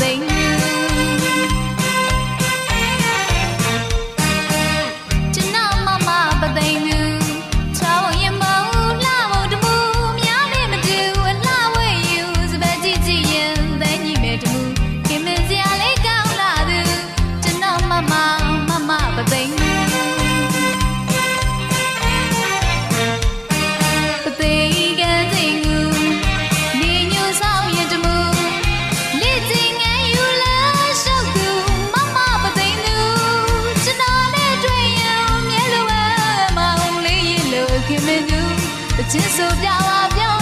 ခ ချင်းဆိုပြပါပြော